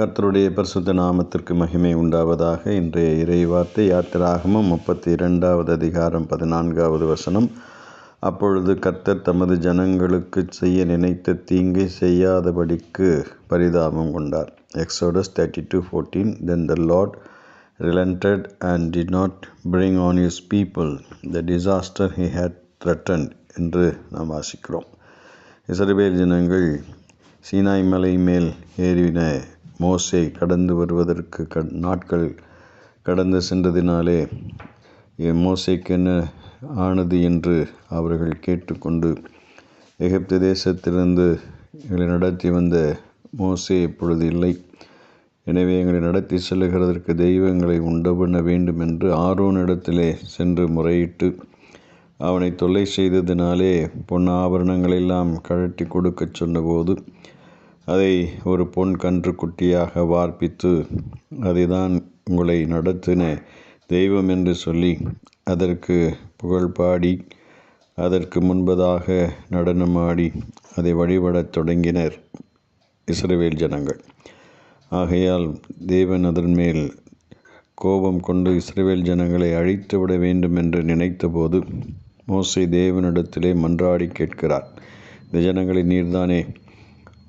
கர்த்தருடைய பரிசுத்த நாமத்திற்கு மகிமை உண்டாவதாக. இன்றைய இறைவார்த்தை யாத்திராகமும் முப்பத்தி இரண்டாவது அதிகாரம் பதினான்காவது வசனம். அப்பொழுது கர்த்தர் தமது ஜனங்களுக்கு செய்ய நினைத்த தீங்கை செய்யாதபடிக்கு பரிதாபம் கொண்டார். Exodus thirty two fourteen then the Lord relented and did not bring on his people the disaster he had threatened என்று நாம் வாசிக்கிறோம். இஸ்ரவேல் ஜனங்கள் சீனாய் மலை மேல் ஏறின மோசே கடந்து வருவதற்கு க நாட்கள் கடந்து சென்றதினாலே மோசைக்கு என்ன ஆனது? என்று அவர்கள் கேட்டுக்கொண்டு எகிப்து தேசத்திலிருந்து எங்களை நடத்தி வந்த மோசே இப்பொழுது இல்லை. எனவே எங்களை நடத்தி செல்லுகிறதற்கு தெய்வங்களை உண்டபண்ண வேண்டும் என்று ஆரோனிடத்திலே சென்று முறையிட்டு அவனை தொல்லை செய்ததினாலே பொன் ஆபரணங்களெல்லாம் கழட்டி கொடுக்கச் சொன்னபோது அதை ஒரு பொன் கன்று குட்டியாக வார்ப்பித்து அதை தான் உங்களை நடத்தின தெய்வம் என்று சொல்லி அதற்கு புகழ் பாடி அதற்கு முன்பதாக நடனமாடி அதை வழிபடத் தொடங்கினர் இஸ்ரவேல் ஜனங்கள். ஆகையால் தேவன் அதன் மேல் கோபம் கொண்டு இஸ்ரேல் ஜனங்களை அழித்து விட வேண்டும் என்று நினைத்தபோது மோசை தேவனிடத்திலே மன்றாடி கேட்கிறார் இந்த ஜனங்களை நீர்தானே?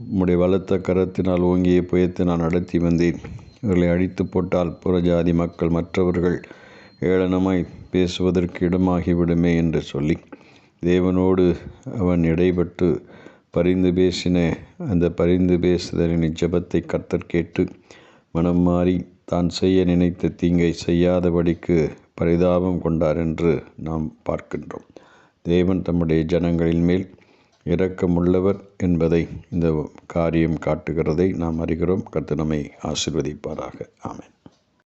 உம்முடைய பலத்த கரத்தினால் ஓங்கிய புயத்தை நான் நடத்தி வந்தேன். இவர்களை அழித்து போட்டால் புறஜாதி மக்கள் மற்றவர்கள் ஏளனமாய் பேசுவதற்கு இடமாகிவிடுமே என்று சொல்லி தேவனோடு அவன் இடைப்பட்டு பரிந்து பேசின அந்த பரிந்து பேசுதலின் ஜெபத்தை கர்த்தர் கேட்டு மனம் மாறி தான் செய்ய நினைத்த தீங்கை செய்யாதபடிக்கு பரிதாபம் கொண்டார் என்று நாம் பார்க்கின்றோம். தேவன் தம்முடைய ஜனங்களின் மேல் இரக்கமுள்ளவர் என்பதை இந்த காரியம் காட்டுகிறதை நாம் அறிகிறோம். கர்த்தர் நம்மை ஆசிர்வதிப்பாராக. ஆமேன்.